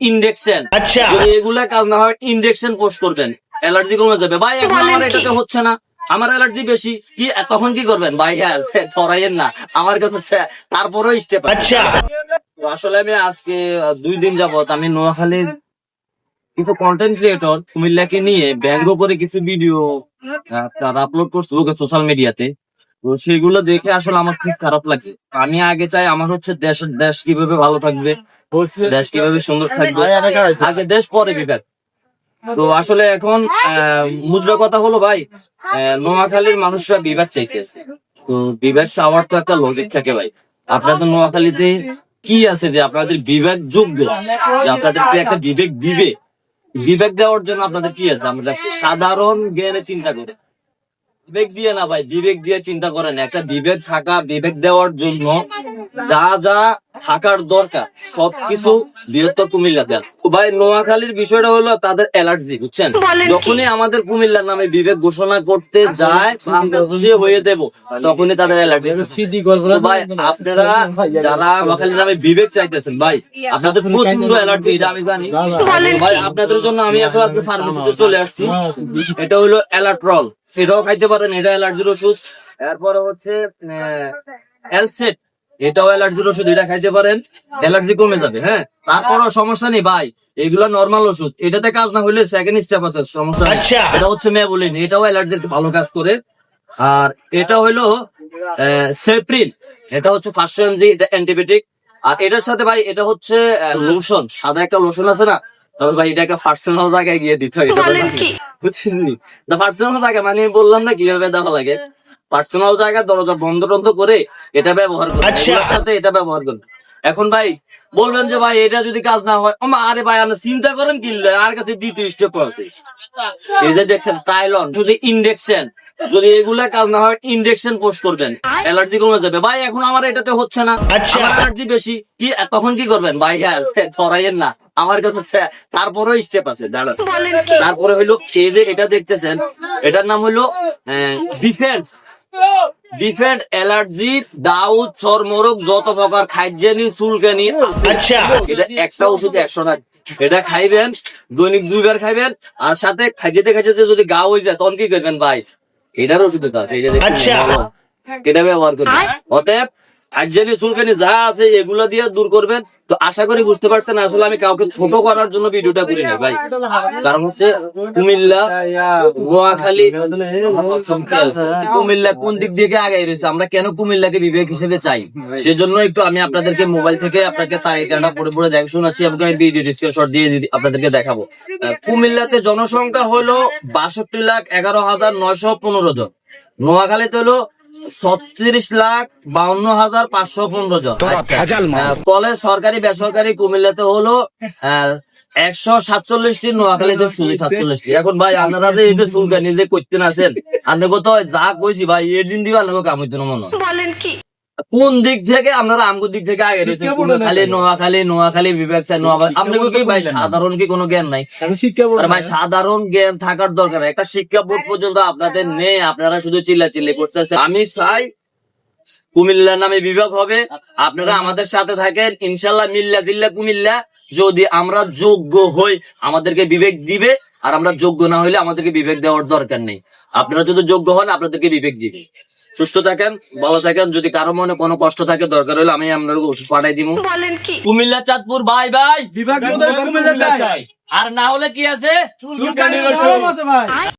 Injection আচ্ছা। যদি এগুলা কাজ না হয় ইনজেকশন পোস্ট করবেন। অ্যালার্জি কমে যাবে। ভাই এখন আমার এটাতে হচ্ছে না। আমার অ্যালার্জি বেশি। কি তখন কি করবেন? ভাই হ্যাঁ ধরাইয়েন না। আমার কাছে তারপরেও স্টেপ আচ্ছা। আসলে আমি আজকে দুই দিন যাবত আমি নোয়াখালীর কিছু কন্টেন্ট ক্রিয়েটর কুমিল্লাকে নিয়ে ব্যঙ্গ করে কিছু ভিডিও তারা আপলোড করছে সোশ্যাল মিডিয়াতে তো সেগুলো দেখে আসলে আমার খুব খারাপ লাগছে। আমি আগে চাই আমার হচ্ছে দেশ দেশ কীভাবে ভালো থাকবে। দেশ কীভাবে সুন্দর থাকবে? আগে দেশ পরে বিবেক তো আসলে এখন মুদ্রা কথা হলো ভাই নোয়াখালীর মানুষরা বিবেক চাইতেছে। তো বিবেক চাওয়ার তো একটা লজিক থাকে ভাই। আপনাদের নোয়াখালীতে কি আছে যে আপনাদের বিবেক যোগ্য? যে আপনাদেরকে একটা বিবেক দিবে। বিবেক দেওয়ার জন্য আপনাদের কি আছে? আমরা সাধারণ জ্ঞানে চিন্তা করি। বিবেক দিয়ে না ভাই বিবেক দিয়ে চিন্তা করেন। একটা বিবেক থাকা বিবেক দেওয়ার জন্য যা যা থাকার দরকার সবকিছু বৃহত্তর কুমিল্লাতে আছে। ভাই নোয়াখালীর বিষয়টা হলো তাদের অ্যালার্জি বুঝছেন? যখনই আমাদের কুমিল্লার নামে বিবেক ঘোষণা করতে যায় যে হয়ে দেব তখনই তাদের অ্যালার্জি ভাই আপনারা যারা নোয়াখালীর নামে বিবেক চাইতেছেন ভাই আপনাদের প্রচণ্ড অ্যালার্জি এটা আমি জানি। ভাই আপনাদের জন্য আমি আসলে আপনার ফার্মেসিতে চলে আসছি। এটা হলো অ্যালাট্রল এটাও খাইতে পারেন এটা অ্যালার্জির ওষুধ। এরপরে হচ্ছে এলসেট এটাও অ্যালার্জির ওষুধ এটা খাইতে পারেন অ্যালার্জি কমে যাবে হ্যাঁ? তারপরও সমস্যা নেই ভাই এগুলো নর্মাল ওষুধ। এটাতে কাজ না হলে সেকেন্ড স্টেপ আছে সমস্যা নেই। আচ্ছা। এটা হচ্ছে মেবুলিন এটাও অ্যালার্জির ভালো কাজ করে। আর এটা হলো সেপ্রিল এটা হচ্ছে পাঁচশো এমজি এটা অ্যান্টিবায়োটিক আর এটার সাথে ভাই এটা হচ্ছে লোশন সাদা একটা লোশন আছে না? তবে ভাই এটা একটা পার্সোনাল জায়গায় গিয়ে দিতে হয় এটা। বুঝছেন নি? পার্সোনাল জায়গা মানে আমি বললাম না কীভাবে দেওয়া লাগে? পার্সোনাল জায়গা দরজা বন্ধ টন্ধ করে এটা ব্যবহার করুন। আচ্ছা। সাথে এটা ব্যবহার করুন। এখন ভাই বলবেন যে ভাই এটা যদি কাজ না হয় আরে ভাই আপনি চিন্তা করেন কি আর কাছে দ্বিতীয় স্টেপ আছে। এই যে দেখছেন টাইলন যদি ইন্ডেকশন যদি এগুলা কাজ না হয় ইনজেকশন পোস্ট করবেন। অ্যালার্জি কমে যাবে। ভাই এখন আমার এটাতে হচ্ছে না। আচ্ছা। আমার অ্যালার্জি বেশি। কি তখন কি করবেন? ভাই হ্যাঁ ধরাইয়েন না। আমার কাছে তারপরেও স্টেপ আছে দাঁড়ান। তারপরে হইল এই যে এটা দেখতেছেন এটার নাম হইল ডিফেন্স ডিফেন্ট অ্যালার্জি দাউদ চর্মরোগ যত প্রকার খাইজেনি চুলকানি। আচ্ছা। এটা একটা ওষুধ একশো টাকা এটা খাইবেন দৈনিক দুইবার খাইবেন আর সাথে খাইতে খাইতে যদি গা হয়ে যায় তখন কি করবেন ভাই? এটার ওষুধ আছে এই যে দেখছেন, আচ্ছা। এটা ব্যবহার করবেন। অতএব খাইজেনি চুলকানি যা আছে এগুলো দিয়ে দূর করবেন। তো আশা করি বুঝতে পারছেন, আসলে আমি কাউকে ছোট করার জন্য ভিডিওটা করি না ভাই। কারণ হচ্ছে কুমিল্লা, নোয়াখালী, কুমিল্লা কোন দিক থেকে আগাই রয়েছে, আমরা কেন কুমিল্লাকে বিবেক হিসেবে চাই? সেজন্য একটু আমি আপনাদেরকে মোবাইল থেকে আপনাকে তালিকাটা পড়ে পড়ে দেখ শোনাচ্ছি এবং আমি ভিডিও স্ক্রিনশট দিয়ে আপনাদেরকে দেখাবো। কুমিল্লাতে জনসংখ্যা হলো বাষট্টি লাখ এগারো হাজার নয়শো পনেরো জন। নোয়াখালীতে হলো ছত্রিশ লাখ বাউন্ন হাজার পাঁচশো পনেরো জন। ফলে কলেজ সরকারি বেসরকারি কুমিল্লাতে হলো আহ, একশো সাতচল্লিশটি নোয়াখালীতে শুধু সাতচল্লিশটি। এখন ভাই আপনারা যে এই যে চুলকানি যে করতেন আছেন আপনাকে তো যা কইছি ভাই এর দিন দিয়ে আপনাকে কাম হইতে না মনে হয়। কোন দিক থেকে? আপনারা আমগো দিক থেকে আগে খালি নোয়াখালী নোয়াখালী বিবেক নোয়াখালী। আপনাকে কি ভাই সাধারণ কি কোনো জ্ঞান নাই? ভাই সাধারণ জ্ঞান থাকার দরকার। একটা শিক্ষা বোর্ড পর্যন্ত আপনাদের নেই আপনারা শুধু চিল্লা চিল্লি করতেছেন। আমি চাই কুমিল্লা নামে বিভাগ হবে। আপনারা আমাদের সাথে থাকেন ইনশাল্লাহ মিল্লা দিল্লা কুমিল্লা। যদি আমরা যোগ্য হই আমাদেরকে বিবেক দিবে আর আমরা যোগ্য না হইলে আমাদেরকে বিবেক দেওয়ার দরকার নেই। আপনারা যদি যোগ্য হন আপনাদেরকে বিবেক দিবে। সুস্থ থাকেন ভালো থাকেন। যদি কারও মনে কোনো কষ্ট থাকে দরকার হলে আমি আপনাকে ওষুধ পাঠাই দিব কুমিল্লা চাঁদপুর ভাই ভাই বিভাগ আর না হলে কি আছে।